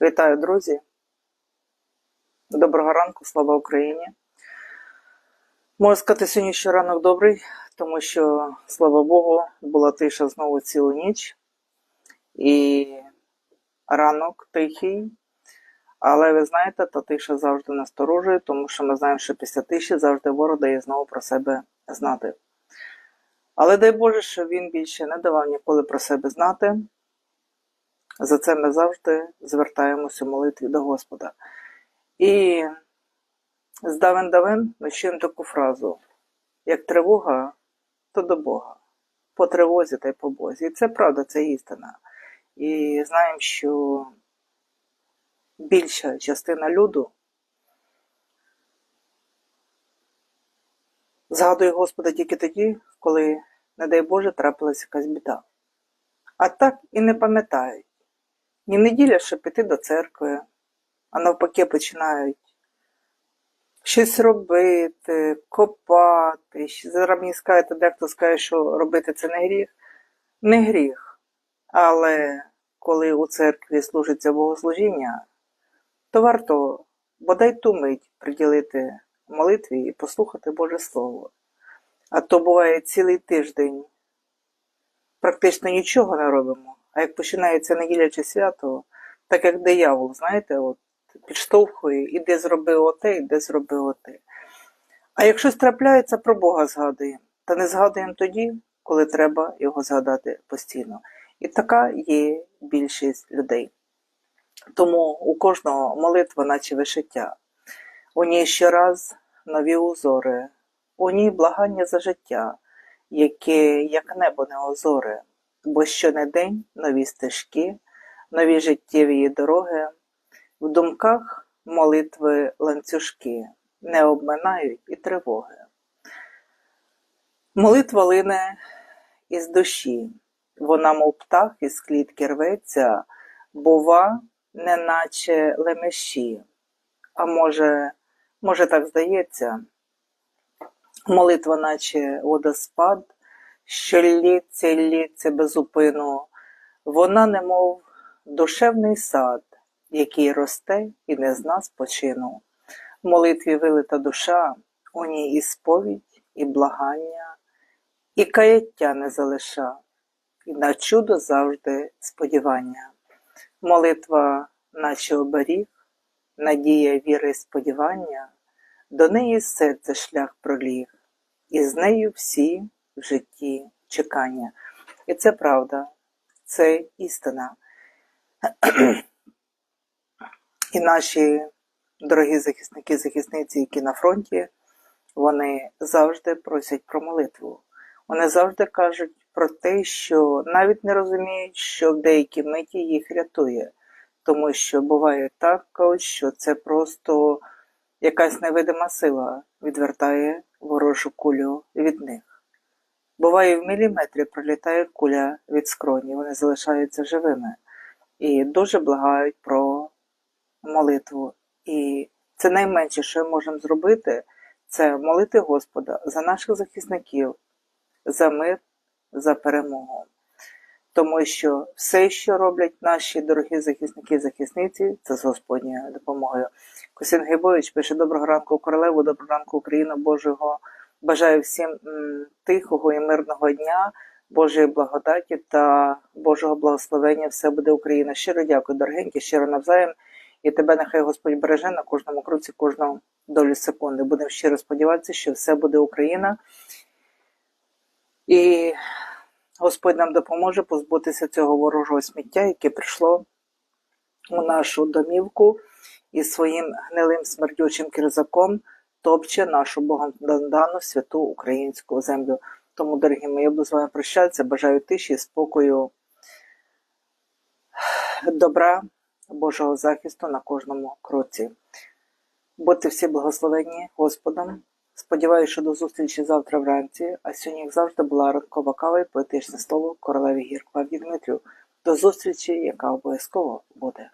Вітаю, друзі! Доброго ранку, слава Україні! Можу сказати сьогодні, що ранок добрий, тому що, слава Богу, була тиша знову цілу ніч. І ранок тихий. Але ви знаєте, та тиша завжди насторожує, тому що ми знаємо, що після тиші завжди ворог дає знову про себе знати. Але дай Боже, що він більше не давав ніколи про себе знати. За це ми завжди звертаємося у молитві до Господа. І з давен давен ми чуємо таку фразу: як тривога, то до Бога, по тривозі та й по Бозі. І це правда, це істина. І знаємо, що більша частина люду згадує Господа тільки тоді, коли, не дай Боже, трапилася якась біда. А так і не пам'ятають. Ні неділя, щоб піти до церкви, а навпаки починають щось робити, копати. Зараз мені скажете, дехто скаже, що робити це не гріх. Не гріх. Але коли у церкві служиться богослужіння, то варто бодай ту мить приділити молитві і послухати Боже Слово. А то буває цілий тиждень. Практично нічого не робимо. А як починається неділя чи свято, так як диявол, знаєте, от підштовхує, іди зроби оте, іди зроби оте. А якщо трапляється, про Бога згадуємо. Та не згадуємо тоді, коли треба його згадати постійно. І така є більшість людей. Тому у кожного молитва, наче вишиття. У ній щораз нові узори, у ній благання за життя, яке, як небо не озоре, бо щонедень нові стежки, нові життєві дороги, в думках молитви ланцюжки, не обминають і тривоги. Молитва лине із душі, вона, мов птах із клітки рветься, бува, неначе лемеші. А може, може, так здається, молитва, наче водоспад, що лється й лється без вона, немов душевний сад, який росте і не зна спочину. В молитві вилита душа, у ній і сповідь, і благання, і каяття не залиша, і на чудо завжди сподівання. Молитва, наче оберіг, надія, віри і сподівання, до неї серце шлях проліг, і з нею всі в житті чекання. І це правда, це істина. І наші дорогі захисники, захисниці, які на фронті, вони завжди просять про молитву. Вони завжди кажуть про те, що навіть не розуміють, що в деякі миті їх рятує, тому що буває так, що це просто якась невидима сила відвертає ворожу кулю від них. Буває, в міліметрі пролітає куля від скроні, вони залишаються живими і дуже благають про молитву. І це найменше, що ми можемо зробити, це молити Господа за наших захисників, за мир, за перемогу. Тому що все, що роблять наші дорогі захисники і захисниці, це з Господньою допомогою. Косин Гейбович пише: Доброго ранку, королеву, доброго ранку, Україна Божого. Бажаю всім тихого і мирного дня, Божої благодаті та Божого благословення. Все буде Україна. Щиро дякую, дорогенькі, щиро навзаєм. І тебе нехай Господь береже на кожному кроці, кожну долю секунди. Будемо щиро сподіватися, що все буде Україна. І Господь нам допоможе позбутися цього ворожого сміття, яке прийшло у нашу домівку і своїм гнилим смердючим кірзаком топче нашу Богом дану святу українську землю. Тому, дорогі мої, я буду з вами прощатися. Бажаю тиші, спокою, добра, Божого захисту на кожному кроці. Будьте всі благословенні Господом. Сподіваюся, що до зустрічі завтра вранці, а сьогодні, як завжди, була ранкова кава і поетичне слово королеві гір Клавдії Дмитрію. До зустрічі, яка обов'язково буде.